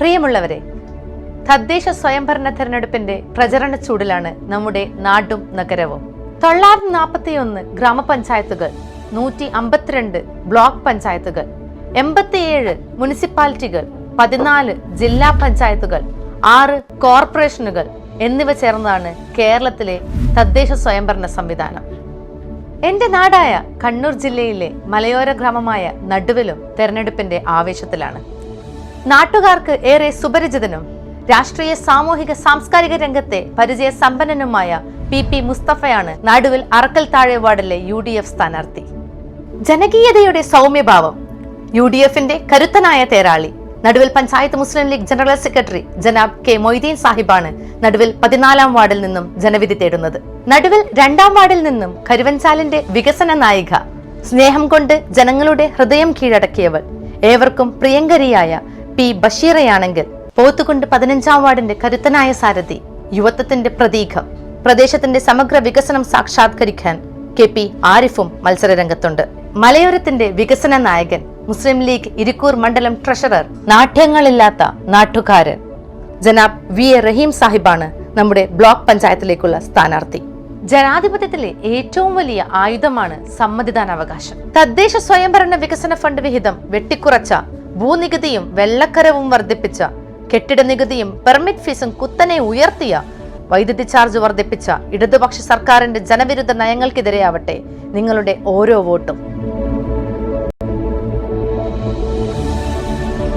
പ്രിയമുള്ളവരെ തദ്ദേശ സ്വയംഭരണ തെരഞ്ഞെടുപ്പിന്റെ പ്രചരണ ചൂടിലാണ് നമ്മുടെ നാടും നഗരവും. തൊള്ളായിരത്തി നാൽപ്പത്തിയൊന്ന് ഗ്രാമപഞ്ചായത്തുകൾ നൂറ്റി അമ്പത്തിരണ്ട് ബ്ലോക്ക് പഞ്ചായത്തുകൾ എൺപത്തിയേഴ് മുനിസിപ്പാലിറ്റികൾ പതിനാല് ജില്ലാ പഞ്ചായത്തുകൾ ആറ് കോർപ്പറേഷനുകൾ എന്നിവ ചേർന്നതാണ് കേരളത്തിലെ തദ്ദേശ സ്വയംഭരണ സംവിധാനം. എന്റെ നാടായ കണ്ണൂർ ജില്ലയിലെ മലയോര ഗ്രാമമായ നടുവിലും തെരഞ്ഞെടുപ്പിന്റെ ആവേശത്തിലാണ്. നാട്ടുകാർക്ക് ഏറെ സുപരിചിതനും രാഷ്ട്രീയ സാമൂഹിക സാംസ്കാരിക രംഗത്തെ പരിചയ സമ്പന്നനുമായ പി പി മുസ്തഫയാണ് നടുവിൽ അറക്കൽ താഴെ വാർഡിലെ യു ഡി എഫ് സ്ഥാനാർത്ഥി. ജനകീയതയുടെ സൗമ്യഭാവം യു ഡി എഫിന്റെ കരുത്തനായ തേരാളി നടുവിൽ പഞ്ചായത്ത് മുസ്ലിം ലീഗ് ജനറൽ സെക്രട്ടറി ജനാബ് കെ മൊയ്തീൻ സാഹിബാണ് നടുവിൽ പതിനാലാം വാർഡിൽ നിന്നും ജനവിധി തേടുന്നത്. നടുവിൽ രണ്ടാം വാർഡിൽ നിന്നും കരുവഞ്ചാലിന്റെ വികസന നായിക സ്നേഹം കൊണ്ട് ജനങ്ങളുടെ ഹൃദയം കീഴടക്കിയവൾ ഏവർക്കും പ്രിയങ്കരിയായ പി ബഷീറയാണെങ്കിൽ പോത്തുകൊണ്ട് പതിനഞ്ചാം വാർഡിന്റെ കരുത്തനായ സാരഥി യുവത്വത്തിന്റെ പ്രതീകം പ്രദേശത്തിന്റെ സമഗ്ര വികസനം സാക്ഷാത്കരിക്കാൻ കെ പി ആരിഫും മത്സരരംഗത്തുണ്ട്. മലയോരത്തിന്റെ വികസന നായകൻ മുസ്ലിം ലീഗ് ഇരിക്കൂർ മണ്ഡലം ട്രഷറർ നാട്യങ്ങളില്ലാത്ത നാട്ടുകാരൻ. ജനാബ് വി എ റഹീം സാഹിബാണ് നമ്മുടെ ബ്ലോക്ക് പഞ്ചായത്തിലേക്കുള്ള സ്ഥാനാർത്ഥി. ജനാധിപത്യത്തിലെ ഏറ്റവും വലിയ ആയുധമാണ് സമ്മതിദാനാവകാശം. തദ്ദേശ സ്വയംഭരണ വികസന ഫണ്ട് വിഹിതം വെട്ടിക്കുറച്ച ഭൂനികുതിയും വെള്ളക്കരവും വർദ്ധിപ്പിച്ച കെട്ടിട നികുതിയും പെർമിറ്റ് ഫീസും കുത്തനെ ഉയർത്തിയ വൈദ്യുതി ചാർജ് വർദ്ധിപ്പിച്ച ഇടതുപക്ഷ സർക്കാരിന്റെ ജനവിരുദ്ധ നയങ്ങൾക്കെതിരെയാവട്ടെ നിങ്ങളുടെ ഓരോ വോട്ടും.